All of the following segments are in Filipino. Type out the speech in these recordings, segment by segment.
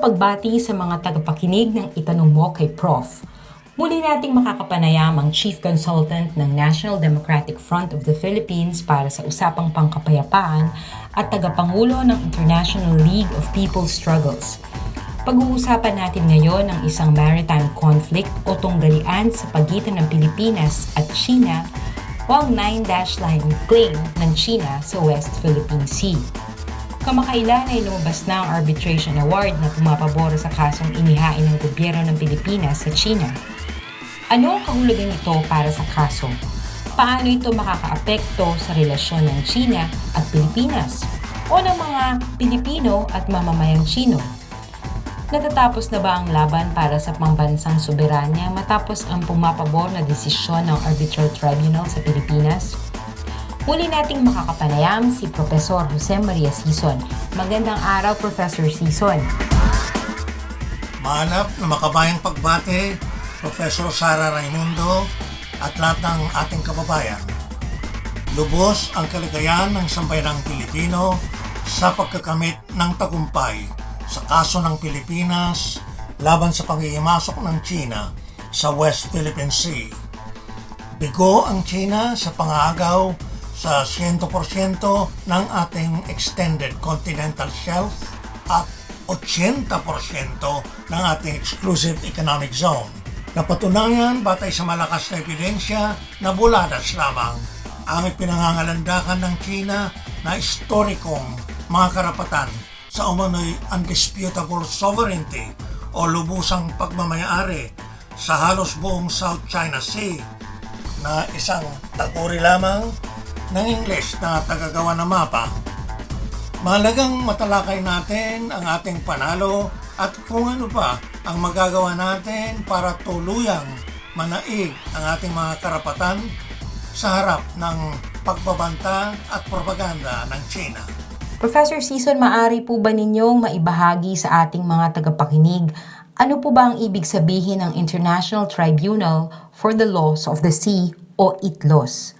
Pagbati sa mga tagapakinig ng itanong mo kay Prof. Muli nating makakapanayam ang Chief Consultant ng National Democratic Front of the Philippines para sa usapang pangkapayapaan at tagapangulo ng International League of People's Struggles. Pag-uusapan natin ngayon ang isang maritime conflict o tunggalian sa pagitan ng Pilipinas at China o ang Nine Dash Line claim ng China sa West Philippine Sea. Kamakailan ay lumabas na ang arbitration award na pumapabor sa kasong inihain ng gobyerno ng Pilipinas sa China. Ano ang kahulugan nito para sa kaso? Paano ito makakaapekto sa relasyon ng China at Pilipinas o ng mga Pilipino at mamamayang Chino? Natatapos na ba ang laban para sa pambansang soberanya matapos ang pumapabor na desisyon ng Arbitral Tribunal sa Pilipinas? Muli nating makakapanayam si Profesor Jose Maria Sison. Magandang araw, Professor Sison. Mahanap na makabayang pagbate, Professor Sara Raimundo at lahat ng ating kababayan. Lubos ang kaligayahan ng sambayanang Pilipino sa pagkakamit ng tagumpay sa kaso ng Pilipinas laban sa pangihimasok ng China sa West Philippine Sea. Bigo ang China sa pangagaw sa 100% ng ating extended continental shelf at 80% ng ating exclusive economic zone. Napatunayan batay sa malakas na ebidensya na buladas lamang ang pinangangalandakan ng China na historikong mga karapatan sa umano'y undisputable sovereignty o lubusang pagmamayari sa halos buong South China Sea na isang takuri lamang ng English na tagagawa ng mapa. Mahalagang matalakay natin ang ating panalo at kung ano pa ang magagawa natin para tuluyang manaig ang ating mga karapatan sa harap ng pagbabanta at propaganda ng China. Professor Sison, maari po ba ninyong maibahagi sa ating mga tagapakinig ano po ba ang ibig sabihin ng International Tribunal for the Laws of the Sea o ITLOS?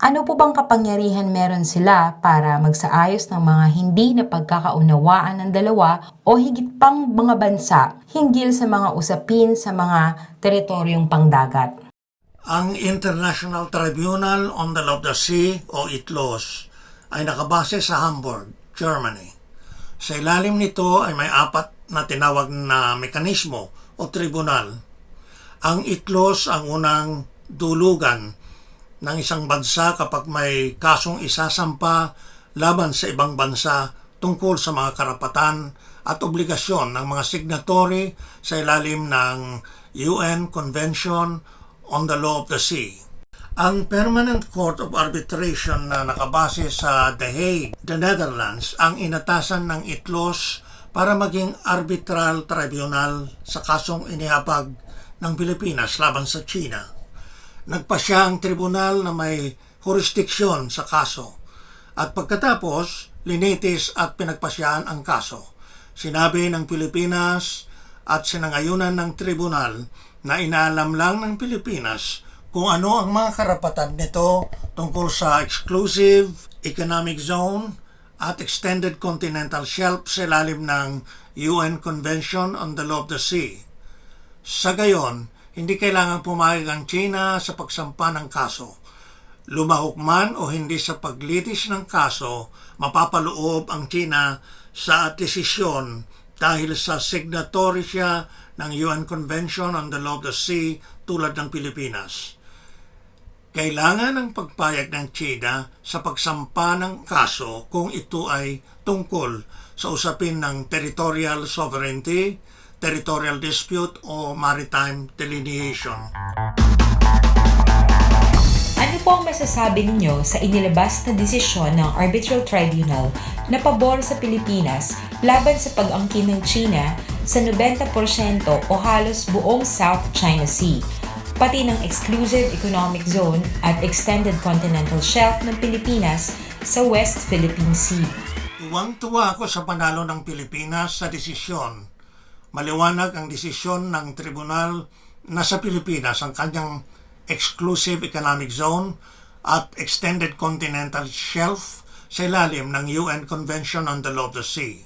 Ano po bang kapangyarihan meron sila para magsaayos ng mga hindi na pagkakaunawaan ng dalawa o higit pang mga bansa hinggil sa mga usapin sa mga teritoryong pangdagat? Ang International Tribunal on the Law of the Sea o ITLOS ay nakabase sa Hamburg, Germany. Sa ilalim nito ay may apat na tinawag na mekanismo o tribunal. Ang ITLOS ang unang dulugan ng isang bansa kapag may kasong isasampa laban sa ibang bansa tungkol sa mga karapatan at obligasyon ng mga signatory sa ilalim ng UN Convention on the Law of the Sea. Ang Permanent Court of Arbitration na nakabase sa The Hague, the Netherlands, ang inatasan ng ITLOS para maging arbitral tribunal sa kasong inihabag ng Pilipinas laban sa China nagpasya ang tribunal na may jurisdiksyon sa kaso. At pagkatapos, linitis at pinagpasyahan ang kaso. Sinabi ng Pilipinas at sinangayunan ng tribunal na inaalam lang ng Pilipinas kung ano ang mga karapatan nito tungkol sa exclusive economic zone at extended continental shelf sa ilalim ng UN Convention on the Law of the Sea. Sa gayon, hindi kailangan pumayag ang China sa pagsampa ng kaso. Lumahok man o hindi sa paglitis ng kaso, mapapaloob ang China sa desisyon dahil sa signatory siya ng UN Convention on the Law of the Sea tulad ng Pilipinas. Kailangan ng pagpayag ng China sa pagsampa ng kaso kung ito ay tungkol sa usapin ng territorial sovereignty, territorial dispute o maritime delineation. Ano po ang masasabi ninyo sa inilabas na desisyon ng Arbitral Tribunal na pabor sa Pilipinas laban sa pag-angkin ng China sa 90% o halos buong South China Sea? pati ng exclusive economic zone at extended continental shelf ng Pilipinas sa West Philippine Sea. Tuwang-tuwa ako sa panalo ng Pilipinas sa desisyon. Maliwanag ang desisyon ng tribunal na sa Pilipinas ang kanyang exclusive economic zone at extended continental shelf sa ilalim ng UN Convention on the Law of the Sea.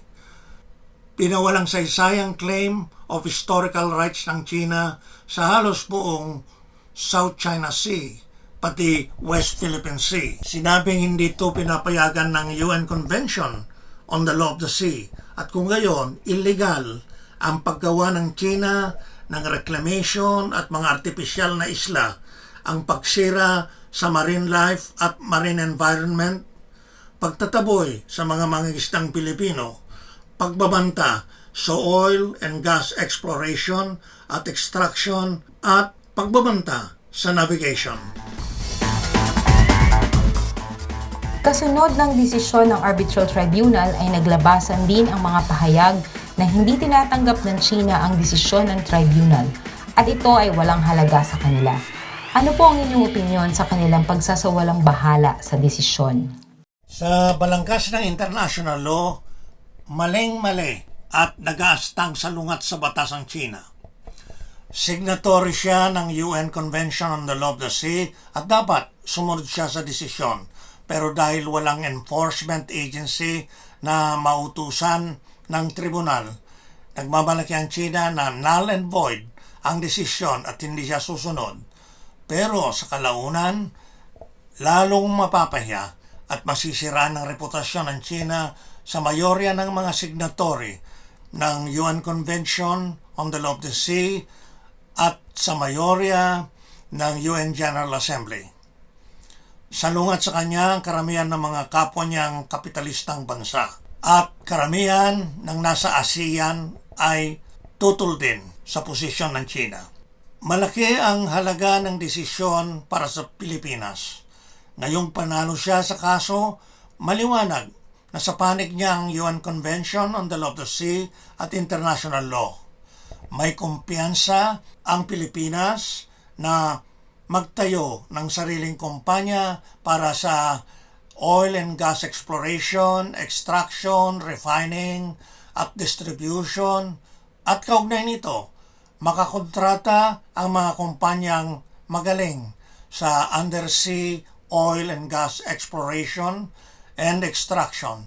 Pinawalang saysayang claim of historical rights ng China sa halos buong South China Sea, pati West Philippine Sea. Sinabing hindi ito pinapayagan ng UN Convention on the Law of the Sea at kung gayon, illegal ang paggawa ng China ng reclamation at mga artificial na isla, ang pagsira sa marine life at marine environment, pagtataboy sa mga mangingisdang Pilipino, pagbabanta sa oil and gas exploration at extraction at pagbabanta sa navigation. Kasunod ng desisyon ng Arbitral Tribunal ay naglabasan din ang mga pahayag na hindi tinatanggap ng China ang desisyon ng tribunal at ito ay walang halaga sa kanila. Ano po ang inyong opinion sa kanilang pagsasawalang bahala sa desisyon? Sa balangkas ng international law, maling-mali at nagaastang salungat sa batas ang China. Signatory siya ng UN Convention on the Law of the Sea at dapat sumunod siya sa desisyon. Pero dahil walang enforcement agency na mautusan ng tribunal, nagmamalaki ang China na null and void ang desisyon at hindi siya susunod. Pero sa kalaunan, lalong mapapahiya at masisira ng reputasyon ng China sa mayorya ng mga signatory ng UN Convention on the Law of the Sea at sa mayorya ng UN General Assembly. Salungat sa kanya ang karamihan ng mga kapwa niyang kapitalistang bansa at karamihan ng nasa ASEAN ay tutol din sa posisyon ng China. Malaki ang halaga ng desisyon para sa Pilipinas. Ngayong panalo siya sa kaso, maliwanag na sa panig niya ang UN Convention on the Law of the Sea at international law. May kumpiyansa ang Pilipinas na magtayo ng sariling kumpanya para sa oil and gas exploration, extraction, refining, at distribution. At kaugnay nito, makakontrata ang mga kumpanyang magaling sa undersea oil and gas exploration and extraction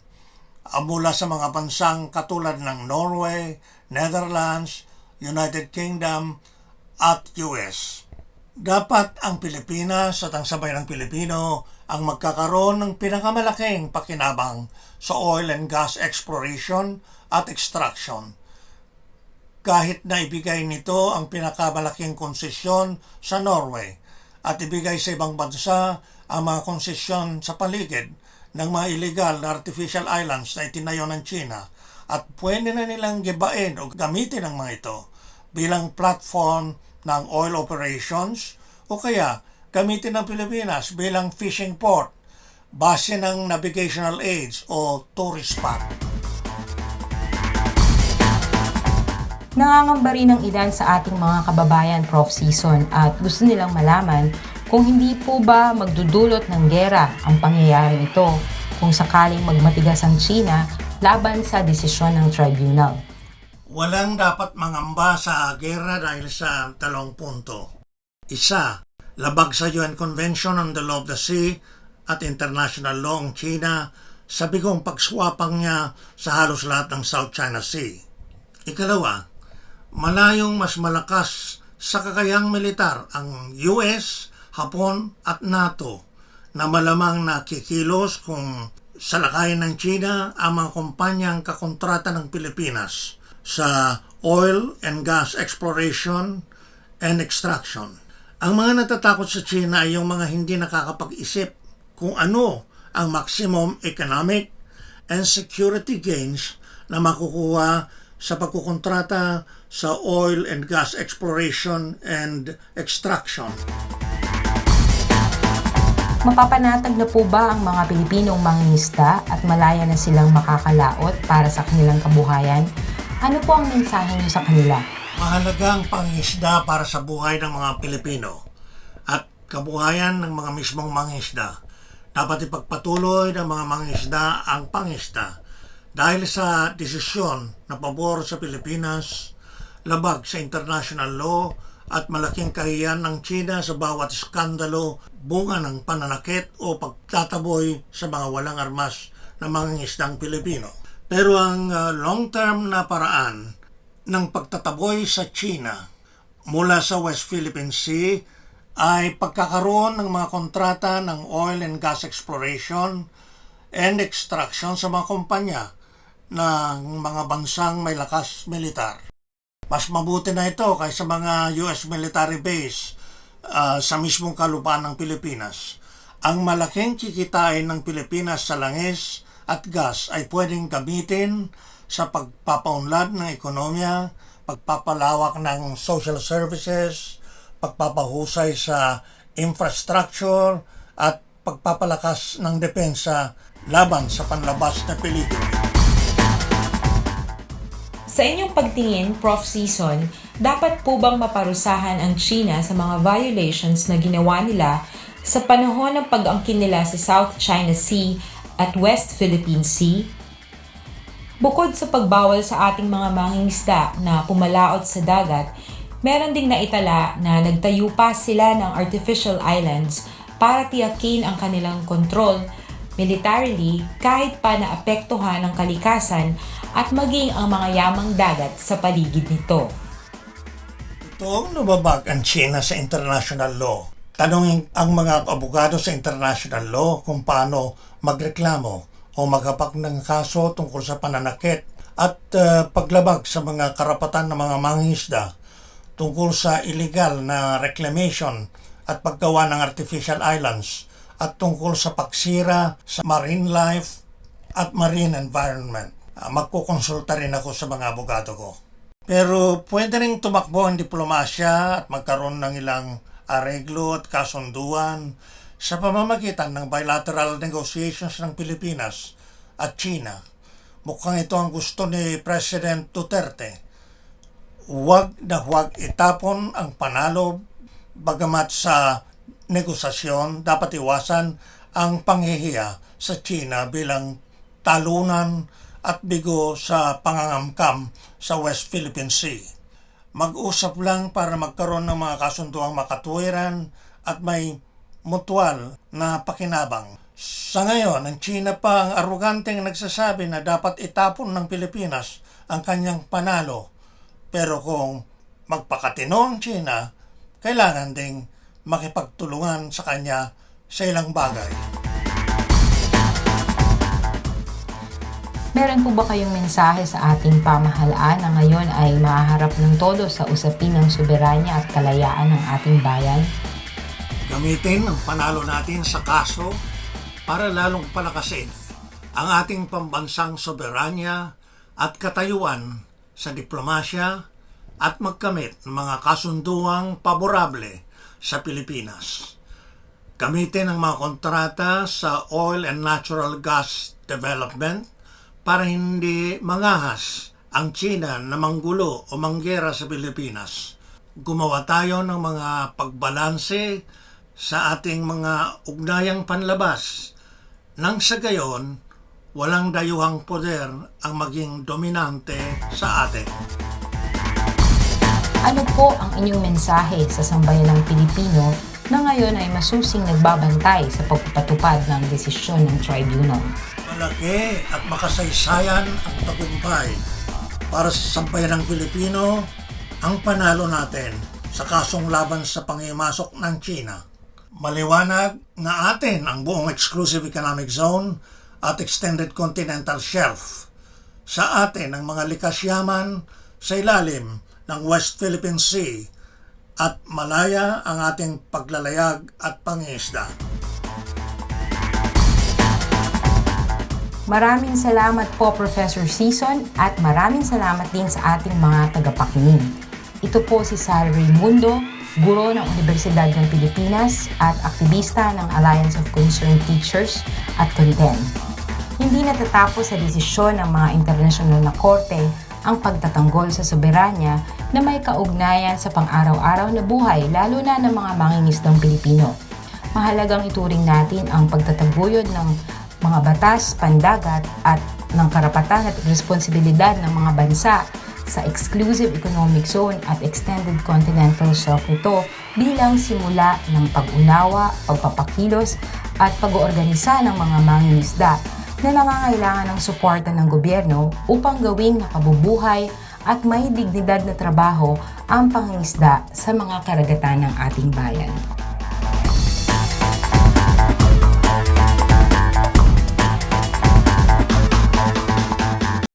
mula sa mga bansang katulad ng Norway, Netherlands, United Kingdom at US. Dapat ang Pilipinas at ang sabay ng Pilipino ang magkakaroon ng pinakamalaking pakinabang sa oil and gas exploration at extraction. Kahit na ibigay nito ang pinakamalaking konsesyon sa Norway at ibigay sa ibang bansa ang mga konsesyon sa paligid ng mga illegal na artificial islands na itinayo ng China at pwede na nilang gibain o gamitin ang mga ito bilang platform ng oil operations o kaya gamitin ng Pilipinas bilang fishing port base ng navigational aids o tourist spot. Nangangamba rin ang ilan sa ating mga kababayan Prof. Season at gusto nilang malaman kung hindi po ba magdudulot ng gera ang pangyayaring ito kung sakaling magmatigas ang China laban sa desisyon ng tribunal. Walang dapat mangamba sa gera dahil sa dalawang punto. Isa, labag sa UN Convention on the Law of the Sea at international law ang China sa bigong pagswapang niya sa halos lahat ng South China Sea. Ikalawa, malayong mas malakas sa kakayang militar ang US, Hapon at NATO na malamang nakikilos kung salakayin ng China ang mga kumpanyang kakontrata ng Pilipinas sa oil and gas exploration and extraction. Ang mga natatakot sa China ay yung mga hindi nakakapag-isip kung ano ang maximum economic and security gains na makukuha sa pagkukontrata sa oil and gas exploration and extraction. Mapapanatag na po ba ang mga Pilipinong mangingisda at malaya na silang makakalaot para sa kanilang kabuhayan? Ano po ang mensahe niyo sa kanila? Mahalagang pangisda para sa buhay ng mga Pilipino at kabuhayan ng mga mismong mangisda. Dapat ipagpatuloy ng mga mangisda ang pangisda dahil sa desisyon na pabor sa Pilipinas, labag sa international law at malaking kahiyan ng China sa bawat skandalo, bunga ng pananakit o pagtataboy sa mga walang armas na mangingisdang Pilipino. Pero ang uh, long-term na paraan ng pagtataboy sa China mula sa West Philippine Sea ay pagkakaroon ng mga kontrata ng oil and gas exploration and extraction sa mga kumpanya ng mga bansang may lakas militar. Mas mabuti na ito kaysa mga US military base ah, sa mismong kalupaan ng Pilipinas. Ang malaking kikitain ng Pilipinas sa langis at gas ay pwedeng gamitin sa pagpapaunlad ng ekonomiya, pagpapalawak ng social services, pagpapahusay sa infrastructure at pagpapalakas ng depensa laban sa panlabas na peligro. Sa inyong pagtingin, Prof. Season, dapat po bang maparusahan ang China sa mga violations na ginawa nila sa panahon ng pag-angkin nila sa South China Sea at West Philippine Sea? Bukod sa pagbawal sa ating mga mangingisda na pumalaot sa dagat, meron ding naitala na nagtayo pa sila ng artificial islands para tiyakin ang kanilang kontrol militarily kahit pa naapektuhan ang kalikasan at maging ang mga yamang dagat sa paligid nito. Ito lumabag ang China sa international law. Tanungin ang mga abogado sa international law kung paano magreklamo o magapak ng kaso tungkol sa pananakit at uh, paglabag sa mga karapatan ng mga mangingisda tungkol sa illegal na reclamation at paggawa ng artificial islands at tungkol sa pagsira sa marine life at marine environment. Uh, magkukonsulta rin ako sa mga abogado ko. Pero pwede rin tumakbo ang diplomasya at magkaroon ng ilang areglo at kasunduan sa pamamagitan ng bilateral negotiations ng Pilipinas at China. Mukhang ito ang gusto ni President Duterte. Huwag na huwag itapon ang panalo bagamat sa negosasyon dapat iwasan ang panghihiya sa China bilang talunan at bigo sa pangangamkam sa West Philippine Sea. Mag-usap lang para magkaroon ng mga kasunduang makatwiran at may mutual na pakinabang. Sa ngayon, ang China pa ang aruganteng nagsasabi na dapat itapon ng Pilipinas ang kanyang panalo. Pero kung magpakatino ang China, kailangan ding makipagtulungan sa kanya sa ilang bagay. Meron po ba kayong mensahe sa ating pamahalaan na ngayon ay maharap ng todo sa usapin ng soberanya at kalayaan ng ating bayan? Gamitin ang panalo natin sa kaso para lalong palakasin ang ating pambansang soberanya at katayuan sa diplomasya at magkamit ng mga kasunduang paborable sa Pilipinas. Gamitin ang mga kontrata sa oil and natural gas development para hindi mangahas ang China na manggulo o manggera sa Pilipinas. Gumawa tayo ng mga pagbalanse sa ating mga ugnayang panlabas nang sa gayon walang dayuhang poder ang maging dominante sa atin. Ano po ang inyong mensahe sa sambayanang Pilipino na ngayon ay masusing nagbabantay sa pagpapatupad ng desisyon ng tribunal? Malaki at makasaysayan ang tagumpay para sa sambayan ng Pilipino ang panalo natin sa kasong laban sa pangimasok ng China. Maliwanag na atin ang buong exclusive economic zone at extended continental shelf. Sa atin ang mga likas yaman sa ilalim ng West Philippine Sea at malaya ang ating paglalayag at pangisda. Maraming salamat po Professor Season at maraming salamat din sa ating mga tagapakinig. Ito po si Sara Raimundo, guro ng Universidad ng Pilipinas at aktivista ng Alliance of Concerned Teachers at Content. Hindi natatapos sa desisyon ng mga internasyonal na korte ang pagtatanggol sa soberanya na may kaugnayan sa pang-araw-araw na buhay lalo na ng mga mangingisdang Pilipino. Mahalagang ituring natin ang pagtataguyod ng mga batas, pandagat at ng karapatan at responsibilidad ng mga bansa sa exclusive economic zone at extended continental shelf nito bilang simula ng pag-unawa, pagpapakilos at pag-oorganisa ng mga mangingisda na nangangailangan ng suporta ng gobyerno upang gawing nakabubuhay at may dignidad na trabaho ang pangingisda sa mga karagatan ng ating bayan.